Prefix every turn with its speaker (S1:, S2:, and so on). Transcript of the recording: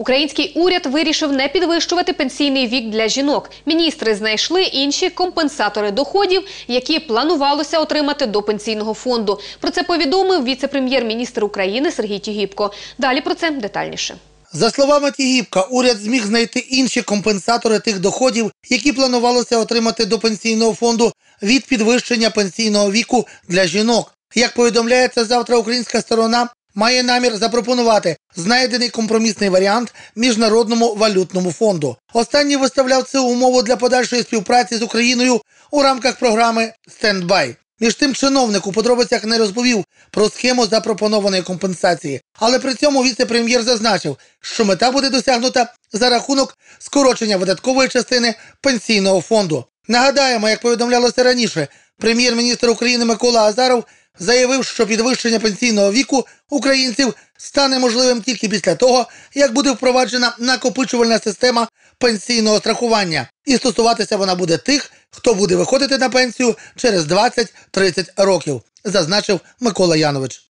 S1: Український уряд вирішив не підвищувати пенсійний вік для жінок. Міністри знайшли інші компенсатори доходів, які планувалося отримати до пенсійного фонду. Про це повідомив віце-прем'єр-міністр України Сергій Тігіпко. Далі про це детальніше.
S2: За словами Тігіпка, уряд зміг знайти інші компенсатори тих доходів, які планувалося отримати до пенсійного фонду від підвищення пенсійного віку для жінок. Як повідомляється, завтра українська сторона має намір запропонувати знайдений компромісний варіант міжнародному валютному фонду. Останній виставляв цю умову для подальшої співпраці з Україною у рамках програми «Стендбай». Між тим чиновник у подробицях не розповів про схему запропонованої компенсації, але при цьому віце-прем'єр зазначив, що мета буде досягнута за рахунок скорочення видаткової частини пенсійного фонду. Нагадаємо, як повідомлялося раніше, прем'єр-міністр України Микола Азаров заявив, що підвищення пенсійного віку українців стане можливим тільки після того, як буде впроваджена накопичувальна система пенсійного страхування, і стосуватися вона буде тих, хто буде виходити на пенсію через 20-30 років, зазначив Микола Янович.